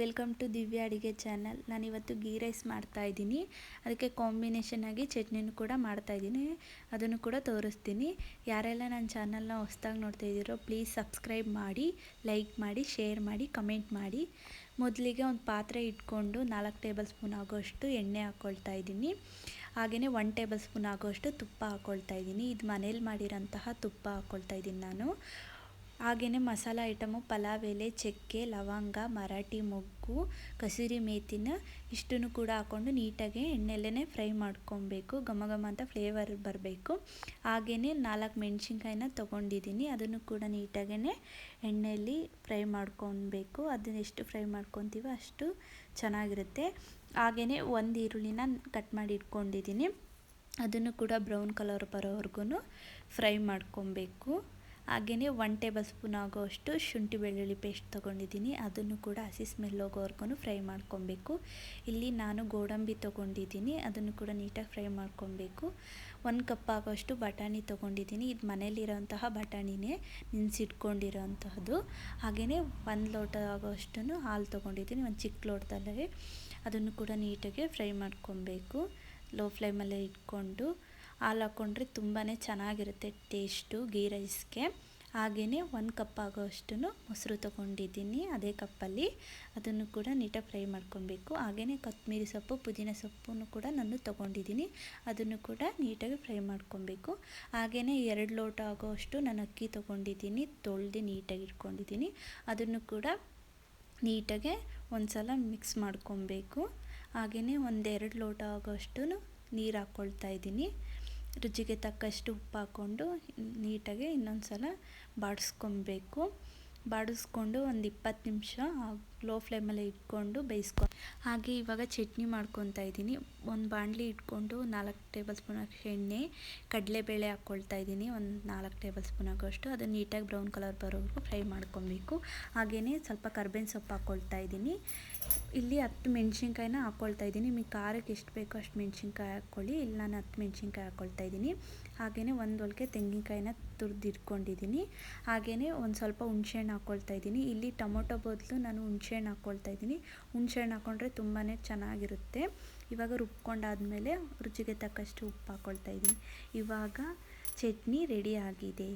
Welcome to ದಿವ್ಯ ಅಡುಗೆ channel ನಾನಿವತ್ತು ಗೀ ರೈಸ್ ಮಾಡ್ತಾ ಇದ್ದೀನಿ. ಅದಕ್ಕೆ ಕಾಂಬಿನೇಷನ್ ಆಗಿ ಚಟ್ನಿನೂ ಕೂಡ ಮಾಡ್ತಾ ಇದ್ದೀನಿ. ಅದನ್ನು ಕೂಡ ತೋರಿಸ್ತೀನಿ. ಯಾರೆಲ್ಲ ನನ್ನ ಚಾನಲ್ನ ಹೊಸ್ದಾಗಿ ನೋಡ್ತಾ ಇದ್ದೀರೋ ಪ್ಲೀಸ್ ಸಬ್ಸ್ಕ್ರೈಬ್ ಮಾಡಿ ಲೈಕ್ ಮಾಡಿ ಶೇರ್ ಮಾಡಿ ಕಮೆಂಟ್ ಮಾಡಿ. ಮೊದಲಿಗೆ ಒಂದು ಪಾತ್ರೆ ಇಟ್ಕೊಂಡು ನಾಲ್ಕು ಟೇಬಲ್ ಸ್ಪೂನ್ ಆಗೋಷ್ಟು ಎಣ್ಣೆ ಹಾಕ್ಕೊಳ್ತಾ ಇದ್ದೀನಿ. ಹಾಗೆಯೇ ಒನ್ ಟೇಬಲ್ ಸ್ಪೂನ್ ಆಗೋಷ್ಟು ತುಪ್ಪ ಹಾಕ್ಕೊಳ್ತಾ ಇದ್ದೀನಿ. ಇದು ಮನೇಲಿ ಮಾಡಿರೋಂತಹ ತುಪ್ಪ ಹಾಕ್ಕೊಳ್ತಾ ಇದ್ದೀನಿ ನಾನು. ಹಾಗೆಯೇ ಮಸಾಲ ಐಟಮು, ಪಲಾವ್ ಎಲೆ, ಚಕ್ಕೆ, ಲವಂಗ, ಮರಾಠಿ ಮೊಗ್ಗು, ಕಸೂರಿ ಮೇಥಿನ ಇಷ್ಟನ್ನು ಕೂಡ ಹಾಕ್ಕೊಂಡು ನೀಟಾಗಿ ಎಣ್ಣೆಲ್ಲೇ ಫ್ರೈ ಮಾಡ್ಕೊಬೇಕು. ಘಮ ಘಮ ಅಂತ ಫ್ಲೇವರ್ ಬರಬೇಕು. ಹಾಗೆಯೇ ನಾಲ್ಕು ಮೆಣಸಿನ್ಕಾಯಿನ ತೊಗೊಂಡಿದ್ದೀನಿ. ಅದನ್ನು ಕೂಡ ನೀಟಾಗೇ ಎಣ್ಣೆಯಲ್ಲಿ ಫ್ರೈ ಮಾಡ್ಕೊಬೇಕು. ಅದನ್ನ ಎಷ್ಟು ಫ್ರೈ ಮಾಡ್ಕೊತೀವೋ ಅಷ್ಟು ಚೆನ್ನಾಗಿರುತ್ತೆ. ಹಾಗೆಯೇ ಒಂದು ಈರುಳ್ಳಿನ ಕಟ್ ಮಾಡಿ ಇಟ್ಕೊಂಡಿದ್ದೀನಿ. ಅದನ್ನು ಕೂಡ ಬ್ರೌನ್ ಕಲರ್ ಬರೋವರೆಗೂ ಫ್ರೈ ಮಾಡ್ಕೊಬೇಕು. ಹಾಗೆಯೇ ಒನ್ ಟೇಬಲ್ ಸ್ಪೂನ್ ಆಗೋಷ್ಟು ಶುಂಠಿ ಬೆಳ್ಳುಳ್ಳಿ ಪೇಸ್ಟ್ ತೊಗೊಂಡಿದ್ದೀನಿ. ಅದನ್ನು ಕೂಡ ಹಸಿ ಸ್ಮೆಲ್ ಹೋಗೋವರೆಗೂ ಫ್ರೈ ಮಾಡ್ಕೊಬೇಕು. ಇಲ್ಲಿ ನಾನು ಗೋಡಂಬಿ ತೊಗೊಂಡಿದ್ದೀನಿ. ಅದನ್ನು ಕೂಡ ನೀಟಾಗಿ ಫ್ರೈ ಮಾಡ್ಕೊಬೇಕು. ಒಂದು ಕಪ್ ಆಗೋಷ್ಟು ಬಟಾಣಿ ತೊಗೊಂಡಿದ್ದೀನಿ. ಇದು ಮನೇಲಿರೋಂತಹ ಬಟಾಣಿನೇ ನೆನೆಸಿಟ್ಕೊಂಡಿರೋಂತಹದ್ದು. ಹಾಗೆಯೇ ಒಂದು ಲೋಟ ಆಗೋಷ್ಟು ಹಾಲು ತೊಗೊಂಡಿದ್ದೀನಿ. ಒಂದು ಚಿಕ್ಕ ಲೋಟದಲ್ಲೇ ಅದನ್ನು ಕೂಡ ನೀಟಾಗಿ ಫ್ರೈ ಮಾಡ್ಕೊಬೇಕು. ಲೋ ಫ್ಲೇಮಲ್ಲೇ ಇಟ್ಕೊಂಡು. ಹಾಲು ಹಾಕ್ಕೊಂಡ್ರೆ ತುಂಬಾ ಚೆನ್ನಾಗಿರುತ್ತೆ ಟೇಸ್ಟು ಗೀ ರೈಸ್ಗೆ. ಹಾಗೆಯೇ ಒಂದು ಕಪ್ ಆಗೋಷ್ಟು ಮೊಸರು ತೊಗೊಂಡಿದ್ದೀನಿ ಅದೇ ಕಪ್ಪಲ್ಲಿ. ಅದನ್ನು ಕೂಡ ನೀಟಾಗಿ ಫ್ರೈ ಮಾಡ್ಕೊಬೇಕು. ಹಾಗೆಯೇ ಕೊತ್ತಂಬರಿ ಸೊಪ್ಪು, ಪುದೀನ ಸೊಪ್ಪನ್ನು ಕೂಡ ನಾನು ತೊಗೊಂಡಿದ್ದೀನಿ. ಅದನ್ನು ಕೂಡ ನೀಟಾಗಿ ಫ್ರೈ ಮಾಡ್ಕೊಬೇಕು. ಹಾಗೆಯೇ ಎರಡು ಲೋಟ ಆಗೋಷ್ಟು ನಾನು ಅಕ್ಕಿ ತೊಗೊಂಡಿದ್ದೀನಿ. ತೊಳೆದು ನೀಟಾಗಿ ಇಟ್ಕೊಂಡಿದ್ದೀನಿ. ಅದನ್ನು ಕೂಡ ನೀಟಾಗೆ ಒಂದು ಸಲ ಮಿಕ್ಸ್ ಮಾಡ್ಕೊಬೇಕು. ಹಾಗೆಯೇ ಒಂದೆರಡು ಲೋಟ ಆಗೋಷ್ಟು ನೀರು ಹಾಕ್ಕೊಳ್ತಾ ಇದ್ದೀನಿ. ರುಚಿಗೆ ತಕ್ಕಷ್ಟು ಉಪ್ಪು ಹಾಕ್ಕೊಂಡು ನೀಟಾಗಿ ಇನ್ನೊಂದು ಸಲ ಬಾಡಿಸ್ಕೊಬೇಕು. ಬಾಡಿಸ್ಕೊಂಡು ಒಂದು ಇಪ್ಪತ್ತು ನಿಮಿಷ ಲೋ ಫ್ಲೇಮಲ್ಲೇ ಇಟ್ಕೊಂಡು ಬೇಯಿಸ್ಕೊ ಹಾಗೆ ಇವಾಗ ಚಟ್ನಿ ಮಾಡ್ಕೊತಾ ಇದ್ದೀನಿ. ಒಂದು ಬಾಣಲಿ ಇಟ್ಕೊಂಡು ನಾಲ್ಕು ಟೇಬಲ್ ಸ್ಪೂನ್ ಅಷ್ಟು ಎಣ್ಣೆ, ಕಡಲೆಬೇಳೆ ಹಾಕ್ಕೊಳ್ತಾ ಇದ್ದೀನಿ. ಒಂದು ನಾಲ್ಕು ಟೇಬಲ್ ಸ್ಪೂನ್ ಆಗೋಷ್ಟು. ಅದು ನೀಟಾಗಿ ಬ್ರೌನ್ ಕಲರ್ ಬರೋವರೆಗೂ ಫ್ರೈ ಮಾಡ್ಕೊಬೇಕು. ಹಾಗೆಯೇ ಸ್ವಲ್ಪ ಕರ್ಬೇವಿನ ಸೊಪ್ಪು ಹಾಕ್ಕೊಳ್ತಾ ಇದ್ದೀನಿ. ಇಲ್ಲಿ ಹತ್ತು ಮೆಣಸಿನ್ಕಾಯಿನ ಹಾಕ್ಕೊಳ್ತಾ ಇದ್ದೀನಿ. ನಿಮಗೆ ಖಾರಕ್ಕೆ ಎಷ್ಟು ಬೇಕೋ ಅಷ್ಟು ಮೆಣಸಿನ್ಕಾಯಿ ಹಾಕ್ಕೊಳ್ಳಿ. ಇಲ್ಲಿ ನಾನು ಹತ್ತು ಮೆಣಸಿನ್ಕಾಯಿ ಹಾಕ್ಕೊಳ್ತಾ ಇದ್ದೀನಿ. ಹಾಗೆಯೇ ಒಂದು ಒಳಗೆ ತೆಂಗಿನಕಾಯಿನ ತುರಿದು ಇಟ್ಕೊಂಡಿದ್ದೀನಿ ಹಾಗೆಯೇ ಒಂದು ಸ್ವಲ್ಪ ಹುಣ್ಸೆಹಣ್ಣು ಹಾಕ್ಕೊಳ್ತಾ ಇದ್ದೀನಿ. ಇಲ್ಲಿ ಟೊಮೊಟೊ ಬದಲು ನಾನು ಹುಣ್ಸೆಹಣ್ಣು ಹಾಕ್ಕೊಳ್ತಾ ಇದ್ದೀನಿ. ಹುಣ್ಸೆಹಣ್ಣು ಹಾಕ್ಕೊಂಡ್ರೆ ತುಂಬಾ ಚೆನ್ನಾಗಿರುತ್ತೆ. ಇವಾಗ ರುಬ್ಕೊಂಡಾದಮೇಲೆ ರುಚಿಗೆ ತಕ್ಕಷ್ಟು ಉಪ್ಪು ಹಾಕ್ಕೊಳ್ತಾ ಇದ್ದೀನಿ. ಇವಾಗ ಚಟ್ನಿ ರೆಡಿ ಆಗಿದೆ.